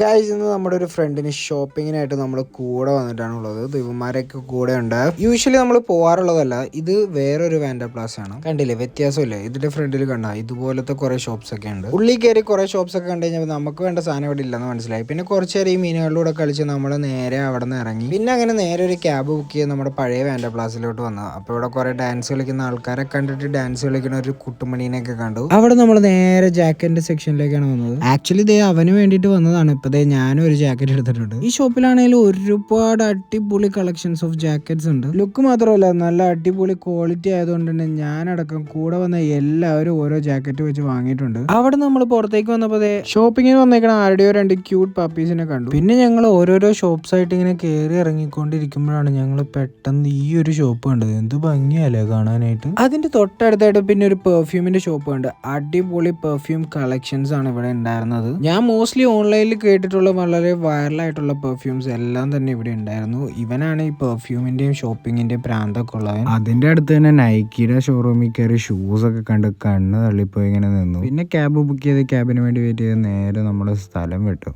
Guys ഇന്ന് നമ്മുടെ ഒരു ഫ്രണ്ടിന് ഷോപ്പിങ്ങിനായിട്ട് നമ്മൾ കൂടെ വന്നിട്ടാണ് ഉള്ളത് ദിവന്മാരൊക്കെ കൂടെ ഉണ്ട് യൂഷ്വലി നമ്മൾ പോവാറുള്ളതല്ല ഇത് വേറൊരു വാൻഡ പ്ലാസ് ആണ്. കണ്ടില്ലേ? വ്യത്യാസമില്ലേ? ഇതിന്റെ ഫ്രണ്ടിൽ കണ്ട ഇതുപോലത്തെ കുറെ ഷോപ്സ് ഒക്കെ ഉണ്ട്. ഉള്ളിൽ കയറി കുറെ ഷോപ്സ് ഒക്കെ കണ്ടു കഴിഞ്ഞാൽ നമുക്ക് വേണ്ട സാധനം ഇവിടെ ഇല്ലെന്ന് മനസ്സിലായി. പിന്നെ കുറച്ച് നേരം ഈ മീനുകളിലൂടെ കളിച്ച് നമ്മൾ നേരെ അവിടെ നിന്ന് ഇറങ്ങി. പിന്നെ അങ്ങനെ നേരെ ഒരു ക്യാബ് ബുക്ക് ചെയ്ത് നമ്മുടെ പഴയ വാൻഡ പ്ലാസിലോട്ട് വന്നു. അപ്പോൾ ഇവിടെ കുറെ ഡാൻസ് കളിക്കുന്ന ആൾക്കാരെ കണ്ടിട്ട് ഡാൻസ് കളിക്കുന്ന ഒരു കുട്ടുമണീനെയൊക്കെ കണ്ടു. അവിടെ നമ്മൾ നേരെ ജാക്കറ്റിന്റെ സെക്ഷനിലേക്കാണ് വന്നത്. ആക്ച്വലി ദേ അവന് വേണ്ടിയിട്ട് വന്നതാണ്. ഇപ്പൊ ദേ ഞാനും ഒരു ജാക്കറ്റ് എടുത്തിട്ടുണ്ട്. ഈ ഷോപ്പിലാണെങ്കിൽ ഒരുപാട് അടിപൊളി കളക്ഷൻസ് ഓഫ് ജാക്കറ്റ്സ് ഉണ്ട്. ലുക്ക് മാത്രമല്ല നല്ല അടിപൊളി ക്വാളിറ്റി ആയതുകൊണ്ട് തന്നെ ഞാനടക്കം കൂടെ വന്ന എല്ലാവരും ഓരോ ജാക്കറ്റ് വെച്ച് വാങ്ങിയിട്ടുണ്ട്. അവിടെ നമ്മൾ പുറത്തേക്ക് വന്നപ്പോൾ ഷോപ്പിങ്ങിന് വന്നേക്കണ ആരുടെയോ രണ്ട് ക്യൂട്ട് പപ്പീസിനെ കണ്ടു. പിന്നെ ഞങ്ങൾ ഓരോരോ ഷോപ്സ് ആയിട്ട് ഇങ്ങനെ കയറി ഇറങ്ങിക്കൊണ്ടിരിക്കുമ്പോഴാണ് ഞങ്ങൾ പെട്ടെന്ന് ഈ ഒരു ഷോപ്പ് കണ്ടത്. എന്ത് ഭംഗിയല്ലേ കാണാനായിട്ട്. അതിന്റെ തൊട്ടടുത്തായിട്ട് പിന്നെ ഒരു പെർഫ്യൂമിന്റെ ഷോപ്പ് ഉണ്ട്. അടിപൊളി പെർഫ്യൂം കളക്ഷൻസ് ആണ് ഇവിടെ ഉണ്ടായിരുന്നത്. ഞാൻ മോസ്റ്റ്ലി ഓൺലൈനിൽ കേട്ടിട്ടുള്ള വളരെ വൈറലായിട്ടുള്ള പെർഫ്യൂംസ് എല്ലാം തന്നെ ഇവിടെ ഉണ്ടായിരുന്നു. ഇവനാണ് ഈ പെർഫ്യൂമിന്റെയും ഷോപ്പിങ്ങിന്റെയും പ്രാന്തൊക്കെ ഉള്ളവൻ അതിന്റെ അടുത്ത് തന്നെ നൈക്കിയുടെ ഷോറൂമിൽ കയറി ഷൂസ് ഒക്കെ കണ്ട് കണ്ണ് തള്ളിപ്പോയി ഇങ്ങനെ നിന്നു. പിന്നെ ക്യാബ് ബുക്ക് ചെയ്ത് ക്യാബിന് വേണ്ടി വെയിറ്റ് ചെയ്ത് നേരെ നമ്മുടെ സ്ഥലം വിട്ടു.